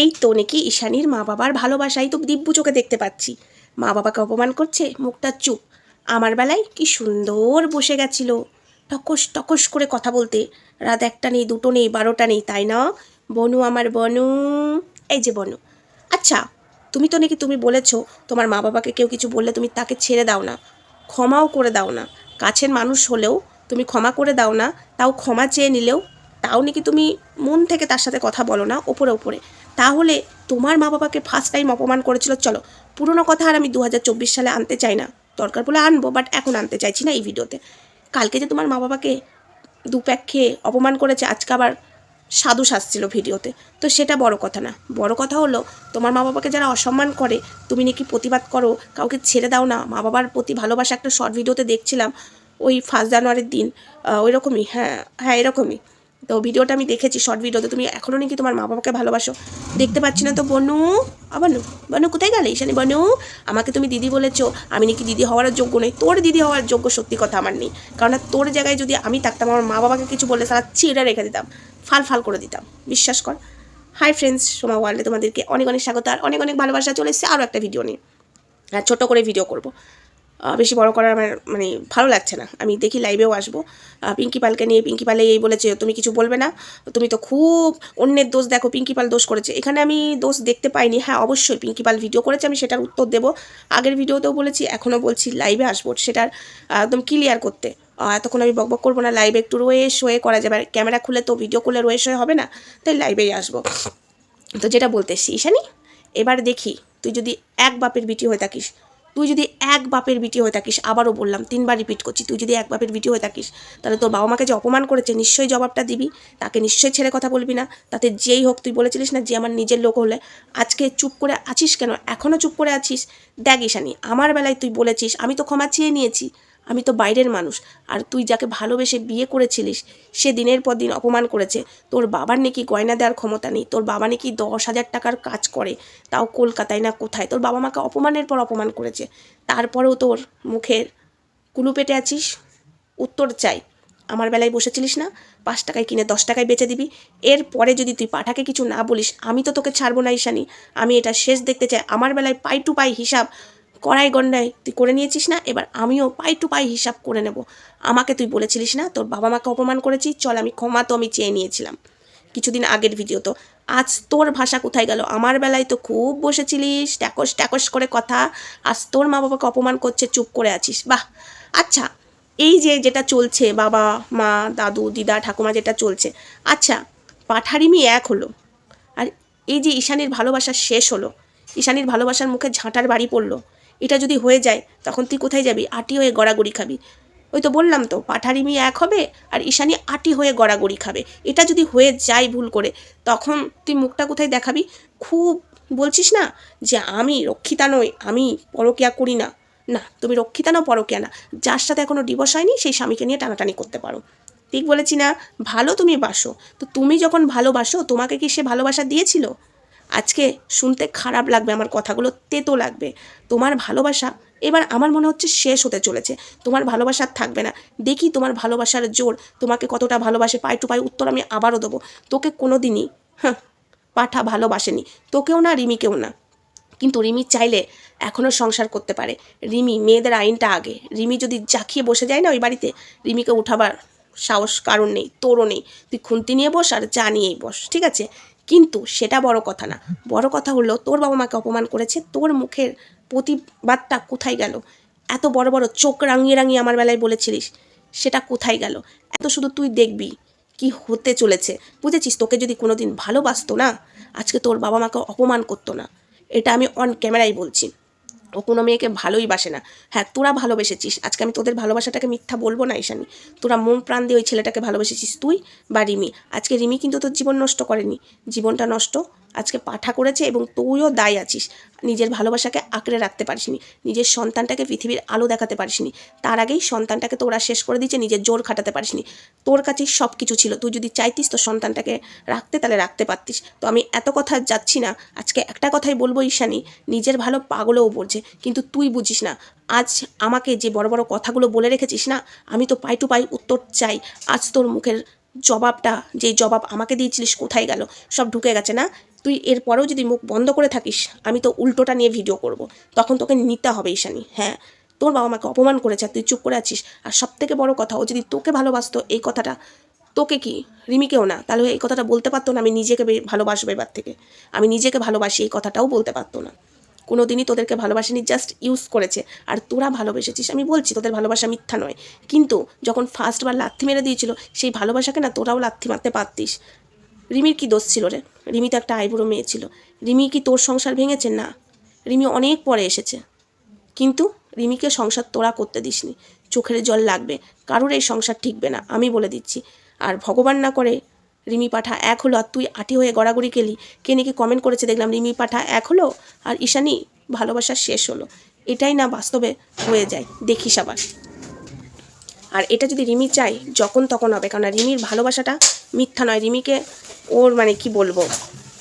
এই তো নাকি ঈশানীর মা বাবার ভালোবাসাই তো দিব্য চোখে দেখতে পাচ্ছি। মা বাবাকে অপমান করছে, মুখটা চুপ। আমার বেলায় কি সুন্দর বসে গেছিল। টকস টকস করে কথা বলতে। রাত একটা নেই, দুটো নেই, বারোটা নেই, তাই না? বনু আমার বনু। এই যে বনু। আচ্ছা তুমি তো নাকি তুমি বলেছ, তোমার মা বাবাকে কেউ কিছু বললে তুমি তাকে ছেড়ে দাও না। ক্ষমাও করে দাও না। কাছের মানুষ হলেও তুমি ক্ষমা করে দাও না, তাও ক্ষমা চেয়ে নিলেও, তাও নাকি তুমি মন থেকে তার সাথে কথা বলো না, ওপরে ওপরে। তাহলে তোমার মা বাবাকে ফার্স্ট টাইম অপমান করেছিল? চলো পুরোনো কথা আর আমি দু হাজার চব্বিশ সালে আনতে চাই না। দরকার বলে আনব বাট এখন আনতে চাইছি না এই ভিডিওতে। কালকে যে তোমার মা বাবাকে দু প্যাক খেয়ে অপমান করেছে আজকে আবার সাধু সাজছিল ভিডিওতে। তো সেটা বড় কথা না। বড় কথা হলো তোমার মা বাবাকে যারা অসম্মান করে তুমি নাকি প্রতিবাদ করো কাউকে ছেড়ে দাও না। মা বাবার প্রতি ভালোবাসা একটা শর্ট ভিডিওতে দেখছিলাম ওই ফার্স্ট জানুয়ারির দিন। আহ, ওই রকমই হ্যাঁ হ্যাঁ এরকমই। তো ভিডিওটা আমি দেখেছি শর্ট ভিডিওতে তুমি এখনও নাকি তোমার মা বাবাকে ভালোবাসো। দেখতে পাচ্ছি না তো বনু আবানু বনু কোথায় গেলে? ঈশানি, বনু, আমাকে তুমি দিদি বলেছ, আমি নাকি দিদি হওয়ার যোগ্য নই, তোর দিদি হওয়ার যোগ্য সত্যি কথা আমার নেই। কারণ তোর জায়গায় যদি আমি থাকতাম, আমার মা বাবাকে কিছু বললে সারা চিড়ে রেখে দিতাম, ফাল ফাল করে দিতাম, বিশ্বাস কর। হাই ফ্রেন্ডস সোমা ওয়ার্ল্ডে তোমাদেরকে অনেক অনেক স্বাগত, আর অনেক অনেক ভালোবাসা চলেছে আরও একটা ভিডিও নিয়ে। আর ছোটো করে ভিডিও করব। বেশি বড় করার আমার মানে ভালো লাগছে না। আমি দেখি লাইভেও আসব। পিঙ্কি পালকে নিয়ে পিঙ্কি পালে এই বলেছে, তুমি কিছু বলবে না। তুমি তো খুব অন্যের দোষ দেখো পিঙ্কি পাল দোষ করেছে। এখানে আমি দোষ দেখতে পাইনি। হ্যাঁ অবশ্যই পিঙ্কি পাল ভিডিও করেছে, আমি সেটার উত্তর দেবো। আগের ভিডিওতেও বলেছি, এখনও বলছি লাইভে আসব সেটার একদম ক্লিয়ার করতে। এতক্ষণ আমি বকবক করব না লাইভে একটু রয়ে শোয়ে করা যাবে। আর ক্যামেরা খুলে তো ভিডিও করলে রয়ে শোয়ে হবে না, তাই লাইভেই আসব। তো যেটা বলতে এসছি, ঈশানি, এবার দেখি, তুই যদি এক বাপের বিটি হয়ে থাকিস তুই যদি এক বাপের বিটি হয়ে থাকিস, আবারও বললাম, তিনবার রিপিট করছি, তুই যদি এক বাপের বিটি হয়ে থাকিস, তাহলে তোর বাবা মাকে যে অপমান করেছে, নিশ্চয়ই জবাবটা দিবি, তাকে নিশ্চয়ই ছেড়ে কথা বলবি না, তাতে যেই হোক তুই বলেছিলিস না যে আমার নিজের লোক হলে, আজকে চুপ করে আছিস কেন? এখনও চুপ করে আছিস? দেখ ইশানি আমার বেলায় তুই বলেছিস, আমি তো ক্ষমা চেয়ে নিয়েছি আমি তো বাইরের মানুষ। আর তুই যাকে ভালোবেসে বিয়ে করেছিলিস, সে দিনের পর দিন অপমান করেছে। তোর বাবার নাকি গয়না দেওয়ার ক্ষমতা নেই। তোর বাবা নাকি দশ হাজার টাকার কাজ করে। তাও কলকাতায় না কোথায়? তোর বাবা মাকে অপমানের পর অপমান করেছে। তারপরেও তোর মুখের কুলু পেটে আছিস? উত্তর চাই। আমার বেলায় বসেছিলিস না? পাঁচ টাকায় কিনে দশ টাকায় বেচে দিবি। এরপরে যদি তুই পাঠাকে কিছু না বলিস, আমি তো তোকে ছাড়বো না ঈশানি। আমি এটা শেষ দেখতে চাই। আমার বেলায় পাই টু পাই হিসাব। কড়াই গন্ডায় তুই করে নিয়েছিস না, এবার আমিও পাই টু পাই হিসাব করে নেব। আমাকে তুই বলেছিলিস না, তোর বাবা মাকে অপমান করেছি, চল আমি ক্ষমা তো আমি চেয়ে নিয়েছিলাম। কিছুদিন আগের ভিডিও তো। আজ তোর ভাষা কোথায় গেল? আমার বেলায় তো খুব বসেছিলিস, ট্যাকস ট্যাকস করে কথা। আজ তোর মা বাবাকে অপমান করছে, চুপ করে আছিস। বাহ! আচ্ছা এই যে যেটা চলছে, বাবা, মা, দাদু, দিদা, ঠাকুমা যেটা চলছে আচ্ছা পাঠারিমি এক হলো। আর এই যে ঈশানীর ভালোবাসা শেষ হলো, ঈশানীর ভালোবাসার মুখে ঝাঁটার বাড়ি পড়ল। এটা যদি হয়ে যায়, তখন তুই কোথায় যাবি? আটি হয়ে গড়াগড়ি খাবি। ওই তো বললাম তো, পাঠারি মেয়ে এক হবে আর ঈশানী আটি হয়ে গড়াগড়ি খাবে। এটা যদি হয়ে যায় ভুল করে, তখন তুই মুখটা কোথায় দেখাবি? খুব বলছিস না যে আমি রক্ষিতা নই, আমি পরকিয়া করি না। না, তুমি রক্ষিতা নাও, পরকিয়া না। যার সাথে এখনও ডিভোর্স হয়নি, সেই স্বামীকে নিয়ে টানাটানি করতে পারো। ঠিক বলেছি না? ভালো তুমি বাসো। তো তুমি যখন ভালোবাসো, তোমাকে কি সে ভালোবাসা দিয়েছিল? আজকে শুনতে খারাপ লাগবে, আমার কথাগুলো তেতো লাগবে। তোমার ভালোবাসা এবার আমার মনে হচ্ছে শেষ হতে চলেছে। তোমার ভালোবাসা আর থাকবে না। দেখি তোমার ভালোবাসার জোর, তোমাকে কতটা ভালোবাসে পাই টু পাই উত্তর আমি আবারও দেবো। তোকে কোনো দিনই হ্যাঁ পাঠা ভালোবাসেনি। তোকেও না, রিমিকেও না। কিন্তু রিমি চাইলে এখনও সংসার করতে পারে। রিমি, মেয়েদের আইনটা আগে। রিমি যদি জাকিয়ে বসে যায় না ওই বাড়িতে, রিমিকে উঠাবার সাহস কারণ নেই, তোরও নেই। তুই খুন্তি নিয়ে বস আর চা নিয়েই বস, ঠিক আছে? কিন্তু সেটা বড় কথা না। বড় কথা হলো, তোর বাবা মাকে অপমান করেছে, তোর মুখের প্রতিবাদটা কোথায় গেল? এত বড় বড় চোখ রাঙিয়ে রাঙিয়ে আমার বেলায় বলেছিলিস, সেটা কোথায় গেল? এত শুধু তুই দেখবি কি হতে চলেছে। বুঝেছিস, তোকে যদি কোনোদিন ভালোবাসতো না, আজকে তোর বাবা মাকে অপমান করতো না। এটা আমি অন ক্যামেরাই বলছি। ও কোনো মেয়েকে ভালোই বাসে না। হ্যাঁ তোরা ভালোবেসেছিস। আজকে আমি তোদের ভালোবাসাটাকে মিথ্যা বলব না, ঈশানি। তোরা মন প্রাণ দিয়ে ওই ছেলেটাকে ভালোবেসেছিস। তুই বা রিমি। আজকে রিমি কিন্তু তোর জীবন নষ্ট করেনি। জীবনটা নষ্ট। আজকে পাঠা করেছে এবং তুইও দায় আছিস। নিজের ভালোবাসাকে আঁকড়ে রাখতে পারিসনি। নিজের সন্তানটাকে পৃথিবীর আলো দেখাতে পারিসনি। তার আগেই সন্তানটাকে তোরা শেষ করে দিয়েছে, নিজের জোর খাটাতে পারিসনি। তোর কাছেই সব কিছু ছিল। তুই যদি চাইতিস তো সন্তানটাকে রাখতে, তাহলে রাখতে পারতিস। তো আমি এত কথা যাচ্ছি না। আজকে একটা কথাই বলব ঈশানি, নিজের ভালো পাগলও বলছে কিন্তু তুই বুঝিস না, আজ আমাকে যে বড় বড় কথাগুলো বলে রেখেছিস না, আমি তো পাই টু পাই উত্তর চাই। আজ তোর মুখের জবাবটা যে জবাব আমাকে দিয়েছিলিস, কোথায় গেল? সব ঢুকে গেছে না? তুই এরপরেও যদি মুখ বন্ধ করে থাকিস, আমি তো উল্টোটা নিয়ে ভিডিও করব। তখন তোকে নিতে হবে ঈশানি। হ্যাঁ তোর বাবা মাকে অপমান করেছে তুই চুপ করে আছিস। আর সব থেকে বড় কথা, ও যদি তোকে ভালোবাসতো, এই কথাটা তোকে কি? রিমিকেও না। তাহলে এই কথাটা বলতে পারতো না, আমি নিজেকে ভালোবাসবো এবার থেকে। আমি নিজেকে ভালোবাসি, এই কথাটাও বলতে পারতো না। কোনো দিনই তোদেরকে ভালোবাসেনি জাস্ট ইউজ করেছে। আর তোরা ভালোবেসেছিস, আমি বলছি, তোদের ভালোবাসা মিথ্যা নয়। কিন্তু যখন ফার্স্টবার লাথি মেরে দিয়েছিল, সেই ভালোবাসাকে না তোরাও লাথি মারতে পারতিস। রিমির কি দোষ ছিল রে? রিমি তো একটা আইবুড়ো মেয়ে ছিল। রিমি কি তোর সংসার ভেঙেছে? না। রিমি অনেক পরে এসেছে। কিন্তু রিমিকে সংসার তোরা করতে দিসনি। চোখের জল লাগবে। কারোর এই সংসার ঠিকবে না, আমি বলে দিচ্ছি। আর ভগবান না করে রিমি পাঠা এক হলো আর তুই আটি হয়ে গড়াগড়ি গেলি কে নাকি কমেন্ট করেছে, দেখলাম রিমি পাঠা এক হলো আর ঈশানি ভালোবাসা শেষ হলো। এটাই না বাস্তবে হয়ে যায়। দেখিস আবার। আর এটা যদি রিমি চাই যখন তখন হবে। কারণ রিমির ভালোবাসাটা মিথ্যা নয়। রিমিকে ওর মানে কি বলব?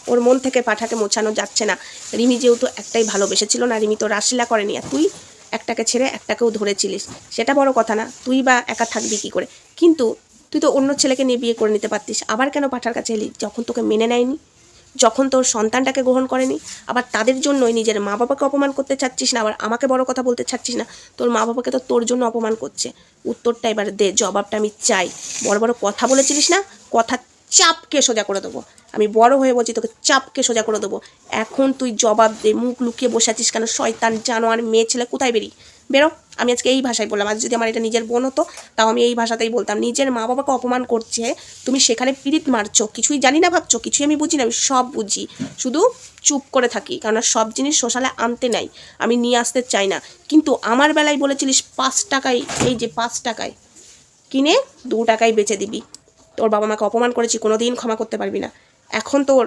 ওর মন থেকে পাঠাকে মোছানো যাচ্ছে না। রিমি যেহেতু একটাই ভালোবেসেছিল না, রিমি তো রাসলীলা করেনি। আর তুই একটাকে ছেড়ে একটাকেও ধরেছিলিস। সেটা বড় কথা না। তুই বা একা থাকবি কি করে? কিন্তু তুই তো অন্য ছেলেকে নিয়ে বিয়ে করে নিতে পারতিস। আবার কেন পাঠার কাছে এলি? যখন তোকে মেনে নেয়নি? যখন তোর সন্তানটাকে গ্রহণ করেনি, আবার তাদের জন্যই নিজের মা বাবাকে অপমান করতে চাচ্ছিস না, আবার আমাকে বড় কথা বলতে চাচ্ছিস না, তোর মা বাবাকে তো তোর জন্য অপমান করছে। উত্তরটা এবার দে, জবাবটা আমি চাই। বড় বড় কথা বলেছিলিস না, কথা চাপকে সোজা করে দেবো। আমি বড় হয়ে বলছি তোকে চাপকে সোজা করে দেবো। এখন তুই জবাব দে, মুখ লুকিয়ে বসে আছিস কেন? শয়তান, জানোয়ার, মেয়ে, ছেলে, কোথায় বেরি? বেরো। আমি আজকে এই ভাষায় বললাম, আজ যদি আমার এটা নিজের বোন হতো, তাও আমি এই ভাষাতেই বলতাম, নিজের মা বাবাকে অপমান করছে, তুমি সেখানে পিরিত মারছো, কিছুই জানি না ভাবছ, কিছুই আমি বুঝি না, আমি সব বুঝি। শুধু চুপ করে থাকি, কারণ সব জিনিস সোশ্যালে আনতে নাই, আমি নিয়ে আসতে চাই না। কিন্তু আমার বেলায় বলেছিলিস, পাঁচ টাকায়, এই যে পাঁচ টাকায় কিনে দু টাকায় বেচে দিবি। তোর বাবা মাকে অপমান করেছি কোনো দিন ক্ষমা করতে পারবি না। এখন তোর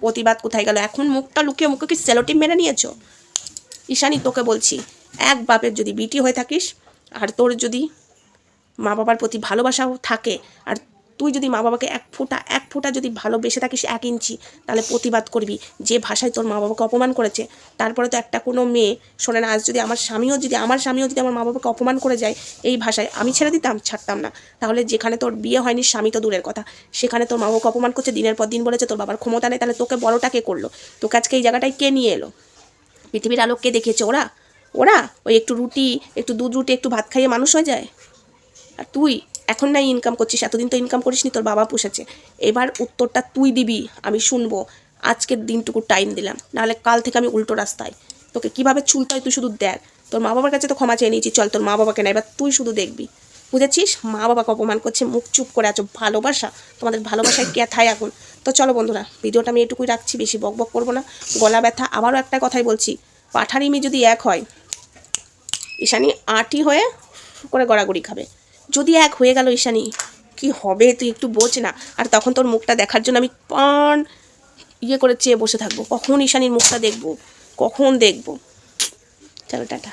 প্রতিবাদ কোথায় গেল? এখন মুখটা লুকিয়ে মুখে কি সেলোটিপ মেরে নিয়েছো? ঈশানি, তোকে বলছি এক বাপের যদি বিটি হয়ে থাকিস, আর তোর যদি মা বাবার প্রতি ভালোবাসাও থাকে, আর তুই যদি মা বাবাকে এক ফোঁটা এক ফোঁটা যদি ভালোবেসে থাকিস এক ইঞ্চি, তাহলে প্রতিবাদ করবি। যে ভাষায় তোর মা বাবাকে অপমান করেছে, তারপরে তো একটা কোনো মেয়ে, শোনে না, আজ যদি আমার স্বামীও যদি, আমার স্বামীও যদি আমার মা বাবাকে অপমান করে যায়, এই ভাষায় আমি ছেড়ে দিতাম, ছাড়তাম না। তাহলে যেখানে তোর বিয়ে হয়নি, স্বামী তো দূরের কথা। সেখানে তোর মা বাবাকে অপমান করছে, দিনের পর দিন বলেছে, তোর বাবার ক্ষমতা নেই, তাহলে তোকে বড়টা কে করল? তোকে আজকে এই জায়গাটায় কে নিয়ে এলো? পৃথিবীর আলোক কে দেখিয়েছে ওরা? ওরা ওই একটু রুটি, একটু দুধ রুটি, একটু ভাত খাইয়ে মানুষ হয়ে যায়। আর তুই এখন নাই ইনকাম করছিস, এতদিন তো ইনকাম করিসনি, তোর বাবা পুষেছে। এবার উত্তরটা তুই দিবি, আমি শুনব। আজকের দিনটুকু টাইম দিলাম। নাহলে কাল থেকে আমি উল্টো রাস্তায়। তোকে কীভাবে চুলতে হয় তুই শুধু দেখ। তোর মা বাবার কাছে তো ক্ষমা চেয়ে নিয়েছি, চল তোর মা বাবাকে না, এবার তুই শুধু দেখবি। বুঝেছিস? মা বাবাকে অপমান করছে, মুখ চুপ করে আছো, ভালোবাসা? তোমাদের ভালোবাসায় ক্যাথায় এখন? তো চলো বন্ধুরা, ভিডিওটা আমি এটুকুই রাখছি, বেশি বক বক করব না। গলা ব্যথা, আবারও একটা কথাই বলছি। পাঠারিমি যদি এক হয় ঈশানি আটি হয়ে করে গড়াগড়ি খাবে। যদি এক হয়ে গেল ঈশানি, কি হবে? তুই একটু বোঝ না। আর তখন তোর মুখটা দেখার জন্য আমি পান ইয়ে করে চেয়ে বসে থাকব। কখন ঈশানির মুখটা দেখব? কখন দেখব? চলো, টাটা।